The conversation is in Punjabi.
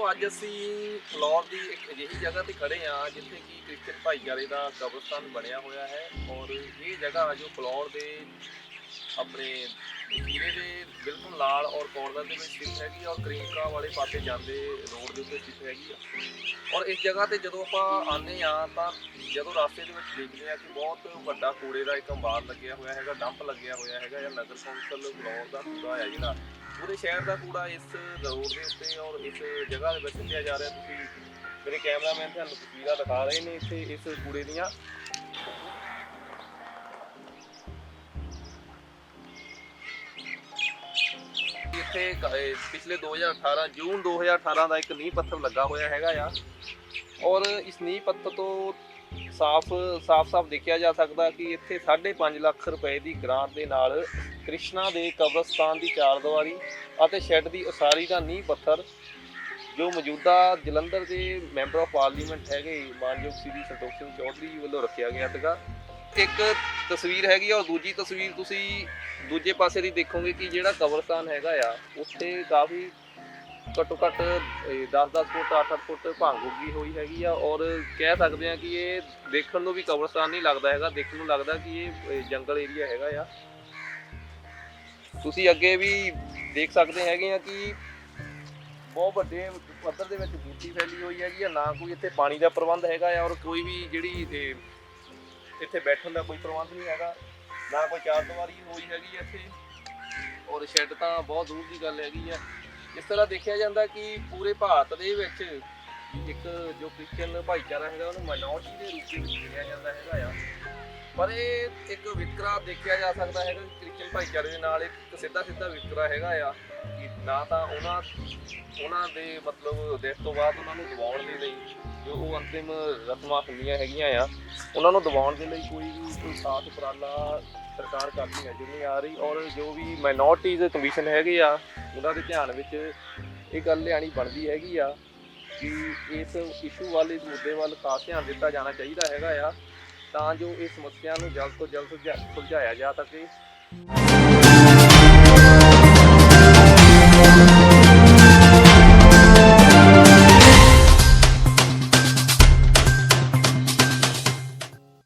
ਦੋਸਤੋ ਅੱਜ ਅਸੀਂ ਫਲੋਰ ਦੀ ਇੱਕ ਅਜਿਹੀ ਜਗ੍ਹਾ ਤੇ ਖੜੇ ਆ ਜਿੱਥੇ ਕਿ ਕ੍ਰਿਸਚਨ ਭਾਈਚਾਰੇ ਦਾ ਕਬਰਸਤਾਨ ਬਣਿਆ ਹੋਇਆ ਹੈ ਔਰ ਇਹ ਜਗ੍ਹਾ ਜੋ ਫਲੋਰ ਦੇ ਆਪਣੇ ਜੀਰੇ ਦੇ ਬਿਲਕੁਲ ਲਾਲ ਔਰ ਕੋਰਨਰ ਦੇ ਵਿੱਚ ਸਥਿਤ ਹੈਗੀ ਆ ਔਰ ਕਰੀਮਕਾ ਵਾਲੇ ਪਾਸੇ ਜਾਂਦੇ ਰੋਡ ਦੇ ਉੱਤੇ ਸਥਿਤ ਹੈਗੀ ਆ। ਔਰ ਇਸ ਜਗ੍ਹਾ ਤੇ ਜਦੋਂ ਆਪਾਂ ਆਨੇ ਆ ਤਾਂ ਜਦੋਂ ਰਸਤੇ ਦੇ ਵਿੱਚ ਦੇਖਦੇ ਆ ਕਿ ਬਹੁਤ ਵੱਡਾ ਕੂੜੇ ਦਾ ਇੱਕ ਅੰਬਾਰ ਲੱਗਿਆ ਹੋਇਆ ਹੈਗਾ, ਡੰਪ ਲੱਗਿਆ ਹੋਇਆ ਹੈਗਾ ਜਾਂ ਨਗਰ ਕੌਂਸਲ ਫਲੋਰ ਦਾ ਕੂੜਾ ਹੈ ਜਿਹੜਾ, ਪੂਰੇ ਸ਼ਹਿਰ ਦਾ ਕੂੜਾ ਇਸ ਰੋਡ ਦੇ ਉੱਤੇ ਔਰ ਇਸ ਜਗ੍ਹਾ ਦੇ ਵਿੱਚ ਸੁੱਟਿਆ ਜਾ ਰਿਹਾ। ਤੁਸੀਂ ਮੇਰੇ ਕੈਮਰਾਮੈਨ ਤੁਹਾਨੂੰ ਤਸਵੀਰਾਂ ਦਿਖਾ ਰਹੇ ਨੇ ਇੱਥੇ ਇਸ ਕੂੜੇ ਦੀਆਂ। ਇੱਥੇ ਕ- ਇਹ ਪਿਛਲੇ 2018 ਜੂਨ 2018 ਦਾ ਇੱਕ ਨੀਂਹ ਪੱਥਰ ਲੱਗਾ ਹੋਇਆ ਹੈਗਾ ਆ। ਔਰ ਇਸ ਨੀਂਹ ਪੱਥਰ ਤੋਂ ਸਾਫ਼ ਸਾਫ਼-ਸਾਫ਼ ਦੇਖਿਆ ਜਾ ਸਕਦਾ ਕਿ ਇੱਥੇ 5.5 ਲੱਖ ਰੁਪਏ ਦੀ ਗ੍ਰਾਂਟ ਦੇ ਨਾਲ ਕ੍ਰਿਸ਼ਨਾ ਦੇ ਕਬਰਸਤਾਨ ਦੀ ਚਾਰਦੀਵਾਰੀ ਅਤੇ ਸ਼ੈੱਡ ਦੀ ਉਸਾਰੀ ਦਾ ਨੀਂਹ ਪੱਥਰ, ਜੋ ਮੌਜੂਦਾ ਜਲੰਧਰ ਦੇ ਮੈਂਬਰ ਆਫ ਪਾਰਲੀਮੈਂਟ ਹੈਗੇ ਮਾਨਯੋਗ ਸ੍ਰੀ ਸੰਤੋਖ ਸਿੰਘ ਚੌਧਰੀ ਜੀ ਵੱਲੋਂ ਰੱਖਿਆ ਗਿਆ ਸੀਗਾ। ਇੱਕ ਤਸਵੀਰ ਹੈਗੀ ਆ ਔਰ ਦੂਜੀ ਤਸਵੀਰ ਤੁਸੀਂ ਦੂਜੇ ਪਾਸੇ ਦੀ ਦੇਖੋਗੇ ਕਿ ਜਿਹੜਾ ਕਬਰਸਤਾਨ ਹੈਗਾ ਆ, ਉੱਥੇ ਕਾਫੀ ਘੱਟੋ ਘੱਟ 10-10 ਫੁੱਟ 8-8 ਫੁੱਟ ਭੰਗ ਉੱਗੀ ਹੋਈ ਹੈਗੀ ਆ ਔਰ ਕਹਿ ਸਕਦੇ ਆ ਕਿ ਇਹ ਦੇਖਣ ਨੂੰ ਵੀ ਕਬਰਸਤਾਨ ਨਹੀਂ ਲੱਗਦਾ ਹੈਗਾ, ਦੇਖਣ ਨੂੰ ਲੱਗਦਾ ਕਿ ਇਹ ਜੰਗਲ ਏਰੀਆ ਹੈਗਾ ਆ। ਤੁਸੀਂ ਅੱਗੇ ਵੀ ਦੇਖ ਸਕਦੇ ਹੈਗੇ ਆ ਕਿ ਬਹੁਤ ਵੱਡੇ ਪੱਧਰ ਦੇ ਵਿੱਚ ਬੂਟੀ ਫੈਲੀ ਹੋਈ ਹੈਗੀ ਆ, ਨਾ ਕੋਈ ਇੱਥੇ ਪਾਣੀ ਦਾ ਪ੍ਰਬੰਧ ਹੈਗਾ ਆ ਔਰ ਕੋਈ ਵੀ ਜਿਹੜੀ ਇੱਥੇ ਬੈਠਣ ਦਾ ਕੋਈ ਪ੍ਰਬੰਧ ਨਹੀਂ ਹੈਗਾ। ਨਾ ਕੋਈ ਚਾਰ ਦੀਵਾਰੀ ਹੋਈ ਹੈਗੀ ਆ ਇੱਥੇ। ਔਰ ਸ਼ੈੱਡ ਤਾਂ ਬਹੁਤ ਦੂਰ ਦੀ ਗੱਲ ਹੈਗੀ ਆ। ਇਸ ਤਰ੍ਹਾਂ ਦੇਖਿਆ ਜਾਂਦਾ ਕਿ ਪੂਰੇ ਭਾਰਤ ਦੇ ਵਿੱਚ ਇੱਕ ਜੋ ਕ੍ਰਿਸਚੀਅਨ ਭਾਈਚਾਰਾ ਹੈਗਾ, ਉਹਨੂੰ ਮਾਈਨੋਰਟੀ ਦੇ ਰੂਪ ਵਿੱਚ ਗਿਣਿਆ ਜਾਂਦਾ ਹੈਗਾ ਆ। ਪਰ ਇਹ ਇੱਕ ਵਿਕਰਾ ਦੇਖਿਆ ਜਾ ਸਕਦਾ ਹੈਗਾ ਕਿ ਕ੍ਰਿਸਚੀਅਨ ਭਾਈਚਾਰੇ ਦੇ ਨਾਲ ਇੱਕ ਸਿੱਧਾ ਸਿੱਧਾ ਵਿਕਰਾ ਹੈਗਾ ਆ ਕਿ ਨਾ ਤਾਂ ਉਹਨਾਂ ਉਹਨਾਂ ਦੇ ਮਤਲਬ ਦੇਸ਼ ਤੋਂ ਬਾਅਦ ਉਹਨਾਂ ਨੂੰ ਦਬਾਉਣ ਦੇ ਲਈ ਜੋ ਉਹ ਅੰਤਿਮ ਰਸਮਾਂ ਹੁੰਦੀਆਂ ਹੈਗੀਆਂ ਆ। ਉਹਨਾਂ ਨੂੰ ਦਬਾਉਣ ਦੇ ਲਈ ਕੋਈ ਵੀ, ਕੋਈ ਖਾਸ ਉਪਰਾਲਾ ਸਰਕਾਰ ਕਰਦੀ ਹੈ ਨਹੀਂ ਆ ਰਹੀ ਔਰ ਜੋ ਵੀ ਮਾਈਨੋਰਟੀਜ਼ ਕਮਿਸ਼ਨ ਹੈਗੇ ਆ, ਉਹਨਾਂ ਦੇ ਧਿਆਨ ਵਿੱਚ ਇਹ ਗੱਲ ਲਿਆਣੀ ਬਣਦੀ ਹੈਗੀ ਆ ਕਿ ਇਸ ਇਸ਼ੂ ਵੱਲ, ਇਸ ਮੁੱਦੇ ਵੱਲ ਖਾਸ ਧਿਆਨ ਦਿੱਤਾ ਜਾਣਾ ਚਾਹੀਦਾ ਹੈਗਾ ਆ, ਤਾਂ ਜੋ ਇਸ ਸਮੱਸਿਆ ਨੂੰ ਜਲਦ ਤੋਂ ਜਲਦ ਸੁਲਝਾ- ਸੁਲਝਾਇਆ ਜਾ ਸਕੇ।